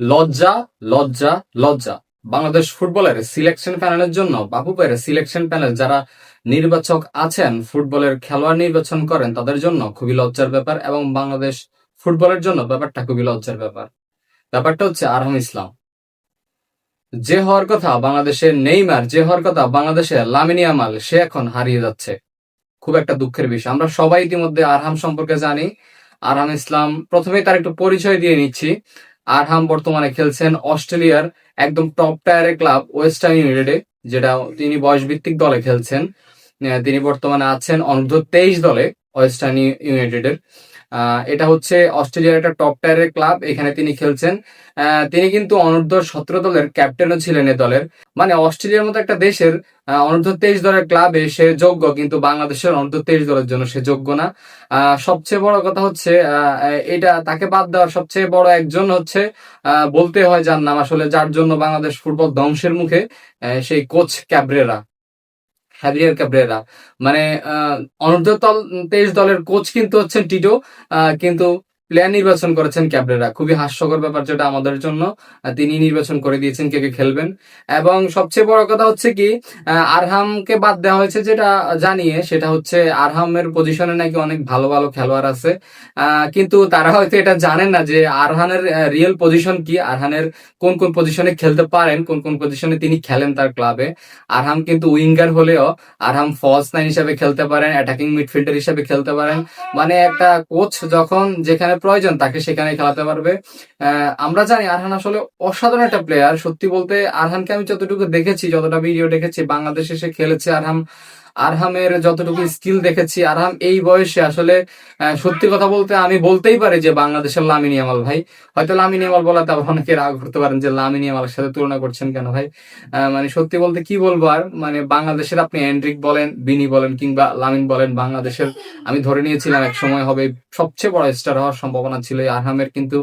লজ্জা লজ্জা লজ্জা। বাংলাদেশ ফুটবলের সিলেকশন প্যানেলের জন্য বাবু পায়ের সিলেকশন প্যানেল যারা নির্বাচক আছেন, ফুটবলের খেলোয়াড় নির্বাচন করেন, তাদের জন্য খুবই লজ্জার ব্যাপার এবং বাংলাদেশ ফুটবলের জন্য ব্যাপারটা খুবই লজ্জার ব্যাপার। ব্যাপারটা হচ্ছে আরহাম ইসলাম। যে হওয়ার কথা বাংলাদেশের নেইমার, যে হওয়ার কথা বাংলাদেশের লামিনী আমাল সে এখন হারিয়ে যাচ্ছে। খুব একটা দুঃখের বিষয়। আমরা সবাই ইতিমধ্যে আরহাম সম্পর্কে জানি। আরহাম ইসলাম, প্রথমেই তার একটু পরিচয় দিয়ে নিচ্ছি। আরহাম বর্তমানে খেলছেন অস্ট্রেলিয়ার একদম টপ টায়ারের ক্লাব ওয়েস্টার্ন ইউনাইটেডে যেটা তিনি বয়স ভিত্তিক দলে খেলছেন। তিনি বর্তমানে আছেন অনূর্ধ্ব তেইশ দলে ওয়েস্টার্ন ইউ- ইউনাইটেডের এটা হচ্ছে অস্ট্রেলিয়ার একটা টপ টায়ারের ক্লাব এখানে তিনি খেলছেন। তিনি কিন্তু অনূর্ধ্ব সতেরো দলের ক্যাপ্টেনও ছিলেন এ দলের। মানে অস্ট্রেলিয়ার মতো একটা দেশের অনূর্ধ্ব তেইশ দলের ক্লাবে সে যোগ্য, কিন্তু বাংলাদেশের অনূর্ধ্ব তেইশ দলের জন্য সে যোগ্য না। সবচেয়ে বড় কথা হচ্ছে এটা তাকে বাদ দেওয়ার সবচেয়ে বড় একজন হচ্ছে বলতে হয় যার নাম আসলে, যার জন্য বাংলাদেশ ফুটবল ধ্বংসের মুখে সেই কোচ ক্যাব্রেরা হ্যাভিয়ার ক্যাব্রেরা মানে অনূর্ধ্ব তেইশ দলের কোচ কিন্তু হচ্ছেন টিটো। কিন্তু প্লেয়ার নির্বাচন করেছেন ক্যাব্রেরা। খুবই হাস্যকর ব্যাপার যেটা আমাদের জন্য। তিনি নির্বাচন করে দিয়েছেন কে কে খেলবেন। এবং সবচেয়ে বড় কথা হচ্ছে কি আরহামকে বাদ দেওয়া হয়েছে যেটা জানিয়ে, সেটা হচ্ছে আরহামের পজিশনে নাকি অনেক ভালো ভালো খেলোয়াড় আছে। কিন্তু তারা হয়তো এটা জানেন না যে আরহানের রিয়েল পজিশন কি, আরহানের কোন কোন পজিশনে খেলতে পারেন, কোন কোন পজিশনে তিনি খেলেন তার ক্লাবে আরহাম কিন্তু উইঙ্গার হলেও আরহাম ফলস নাইন হিসাবে খেলতে পারেন অ্যাটাকিং মিডফিল্ডার হিসাবে খেলতে পারেন। মানে একটা কোচ যখন যেখানে প্রয়োজন, তাকে সেখানে খেলাতে পারবে। আমরা জানি আরহান আসলে অসাধারণ একটা প্লেয়ার সত্যি বলতে আরহানকে আমি যতটুকু দেখেছি, যতটা ভিডিও দেখেছি, বাংলাদেশে সে খেলেছে আরহাম আরহামের যতটুকু স্কিল দেখেছি, আরহাম এই বয়সে আসলে সত্যি কথা বলতে আমি বলতেই পারি যে বাংলাদেশের লামিনী আমাল ভাই। হয়তো লামিনী আমাল বলাতে আবার অনেকে রাগ করতে পারেন যে লামিনী আমালের সাথে তুলনা করছেন কেন ভাই? মানে সত্যি বলতে কি বলব আর মানে বাংলাদেশের আপনি এন্ড্রিক বলেন, বিনি বলেন কিংবা লামিন বলেন, বাংলাদেশের আমি ধরে নিয়েছিলাম এক সময় হবে সবচেয়ে বড় স্টার হওয়ার সম্ভাবনা ছিল আরহামের কিন্তু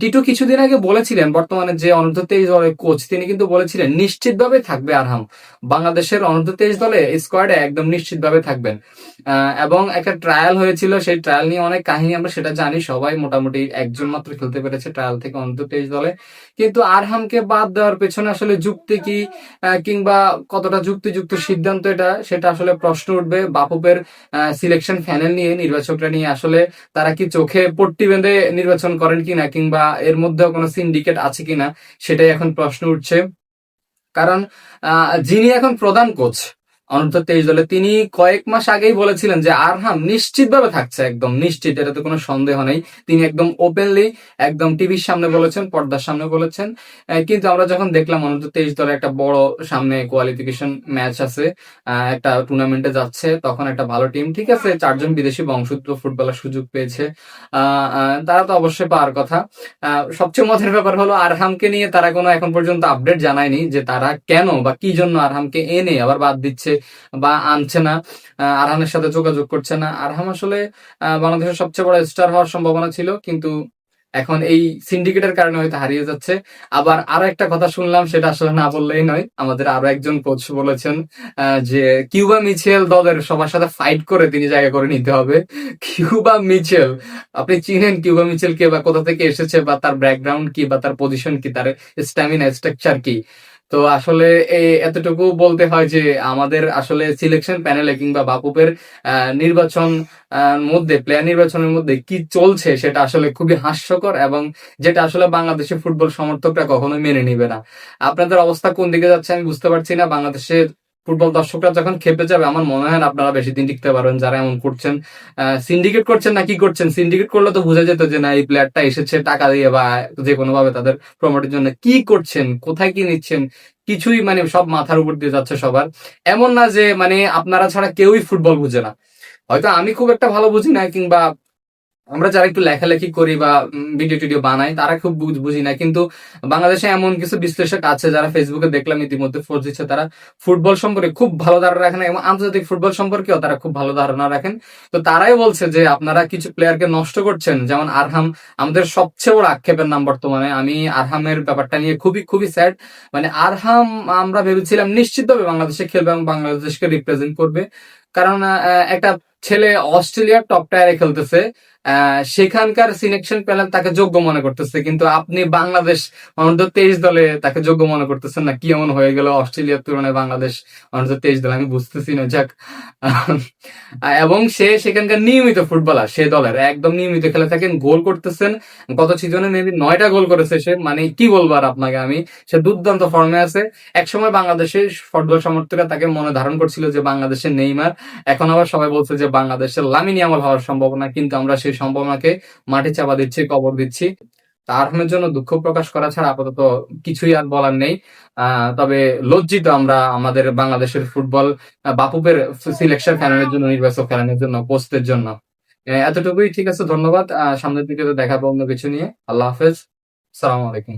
টিটু কিছুদিন আগে বলেছিলেন, বর্তমানে যে অনূর্ধ্ব তেইশ দলের কোচ তিনি কিন্তু বলেছিলেন, নিশ্চিতভাবে থাকবে আরহাম। বাংলাদেশের অনূর্ধ্ব তেইশ দলে স্কোয়াডে একদম নিশ্চিতভাবে থাকবেন। এবং একটা ট্রায়াল হয়েছিল, সেই ট্রায়াল নিয়ে অনেক কাহিনী আমরা সেটা জানি, সবাই মোটামুটি একজন মাত্র খেলতে পেরেছে ট্রায়াল থেকে অনূর্ধ্ব তেইশ দলে। কিন্তু আরহামকে বাদ দেওয়ার পেছনে আসলে যুক্তি কি কিংবা কতটা যুক্তিযুক্ত সিদ্ধান্ত এটা, সেটা আসলে প্রশ্ন উঠবে। বাপুপের সিলেকশন প্যানেল নিয়ে, নির্বাচকরা নিয়ে আসলে তারা কি চোখে পট্টি বেঁধে নির্বাচন করেন কিনা, কিংবা এর মধ্যেও কোনো সিন্ডিকেট আছে কিনা, সেটাই এখন প্রশ্ন উঠছে। কারণ যিনি এখন প্রধান কোচ অনূর্ধ্ব তেইশ দলে। তিনি কয়েক মাস আগেই বলেছিলেন যে, আরহাম নিশ্চিতভাবে থাকছে একদম, নিশ্চিত, এটাতে কোনো সন্দেহ নেই। তিনি একদম ওপেনলি একদম টিভির সামনে বলেছেন, পর্দার সামনে বলেছেন। কিন্তু আমরা যখন দেখলাম অনূর্ধ্ব তেইশ দলে একটা বড় সামনে কোয়ালিফিকেশন ম্যাচ আছে একটা টুর্নামেন্টে যাচ্ছে, তখন একটা ভালো টিম ঠিক আছে, চারজন বিদেশি বংশোদ্ভূত ফুটবলার সুযোগ পেয়েছে। তারা তো অবশ্যই পাওয়ার কথা। সবচেয়ে মজার ব্যাপার হলো, আরহামকে নিয়ে তারা কোনো এখন পর্যন্ত আপডেট জানায়নি যে তারা কেন বা কি জন্য আরহামকে এনে আবার বাদ দিচ্ছে। বা আনছে না। আহ, আরহামের সাথে যোগাযোগ করছে না। আরহাম আসলে বাংলাদেশের সবচেয়ে বড় স্টার হওয়ার সম্ভাবনা ছিল কিন্তু এখন এই সিন্ডিকেটের কারণে হয়তো হারিয়ে যাচ্ছে। আবার আরও একটা কথা শুনলাম সেটা আসলে না বললেই নয়। আমাদের আরও একজন কোচ বলেছেন যে কিউবা মিচেল দলের সবার সাথে ফাইট করে তিনি জায়গা করে নিতে হবে। কিউবা মিচেল আপনি চিনেন কিউবা মিচেল কে বা কোথা থেকে এসেছে বা তার ব্যাকগ্রাউন্ড কি বা তার পজিশন কি তার স্ট্যামিনা স্ট্রাকচার কি? তো আসলে এতটুকু বলতে হয় যে আমাদের আসলে সিলেকশন প্যানেলে কিংবা বাপুপের নির্বাচন মধ্যে প্লেয়ার নির্বাচনের মধ্যে কি চলছে সেটা আসলে খুবই হাস্যকর এবং যেটা আসলে বাংলাদেশের ফুটবল সমর্থকরা কখনোই মেনে নিবে না। আপনাদের অবস্থা কোন দিকে যাচ্ছে আমি বুঝতে পারছি না। বাংলাদেশের ফুটবল দর্শকরা যখন খেপে যাবে, আমার মনে হয় না আপনারা বেশি দিন টিকতে পারবেন। যারা এমন করছেন সিন্ডিকেট করছেন না কি করছেন? সিন্ডিকেট করলে তো বোঝা যেত যে না, এই প্লেয়ারটা এসেছে, টাকা দিয়ে বা যে কোনো ভাবে তাদের প্রমোটের জন্য কি করছেন, কোথায় কি নিচ্ছেন, কিছুই মানে সব মাথার উপর দিয়ে যাচ্ছে সবার। এমন না যে মানে আপনারা ছাড়া কেউই ফুটবল বুঝে না। হয়তো আমি খুব একটা ভালো বুঝি না, কিংবা আমরা যারা একটু লেখালেখি করি বা ভিডিও টিডিও বানাই, তারা খুব বুঝি না। কিন্তু বাংলাদেশে এমন কিছু বিশ্লেষক আছে যারা ফেসবুকে দেখলাম ইতিমধ্যে ফোর্স দিচ্ছে তারা ফুটবল সম্পর্কে খুব ভালো ধারণা রাখেন এবং আন্তর্জাতিক ফুটবল সম্পর্কেও তারা খুব ভালো ধারণা রাখেন। তো তারাই বলছে যে, আপনারা কিছু প্লেয়ারকে নষ্ট করছেন। যেমন আরহাম, আমাদের সবচেয়ে বড় আক্ষেপের নাম বর্তমানে। আমি আরহামের ব্যাপারটা নিয়ে খুবই খুবই স্যাড মানে আরহাম, আমরা ভেবেছিলাম নিশ্চিতভাবে বাংলাদেশে খেলবে এবং বাংলাদেশকে রিপ্রেজেন্ট করবে। কারণ একটা ছেলে অস্ট্রেলিয়ার টপ টায়ারে খেলতেছে। সেখানকার সিলেকশন প্যানেল তাকে যোগ্য মনে করতেছে, কিন্তু আপনি বাংলাদেশ অনূর্ধ্ব তেইশ দলে তাকে যোগ্য মনে করতেছেন না। কি এমন হয়ে গেল অস্ট্রেলিয়ার তুলনায় বাংলাদেশ অনূর্ধ্ব তেইশ দল? আমি বুঝতেছি না, যাক। এবং সে সেখানকার নিয়মিত ফুটবলার, সে দলের, একদম নিয়মিত খেলে থাকেন, গোল করতেছেন। গত সিজনে মেবি নয়টা গোল করেছে সে। মানে কি বলব আর আপনাকে আমি? সে দুর্দান্ত ফর্মে আছে। একসময় বাংলাদেশের ফুটবল সমর্থকরা তাকে মনে ধারণ করছিল যে বাংলাদেশের নেইমার। এখন আবার সবাই বলছে যে বাংলাদেশের লামিনী আমল হওয়ার সম্ভাবনা, কিন্তু আমরা সেই সম্ভাবনাকে মাটি চাপা দিচ্ছি, কবর দিচ্ছি। তার জন্য দুঃখ প্রকাশ করা ছাড়া আপাতত কিছুই আর বলার নেই। তবে লজ্জিত আমরা আমাদের বাংলাদেশের ফুটবল বাপুপের সিলেকশন ফ্যানের জন্য, নির্বাচক ফ্যানের জন্য, পোস্টের জন্য। এতটুকুই, ঠিক আছে, ধন্যবাদ। সামনের দিকে তো দেখাবো অন্য কিছু নিয়ে। আল্লাহ হাফেজ। সালাম আলাইকুম।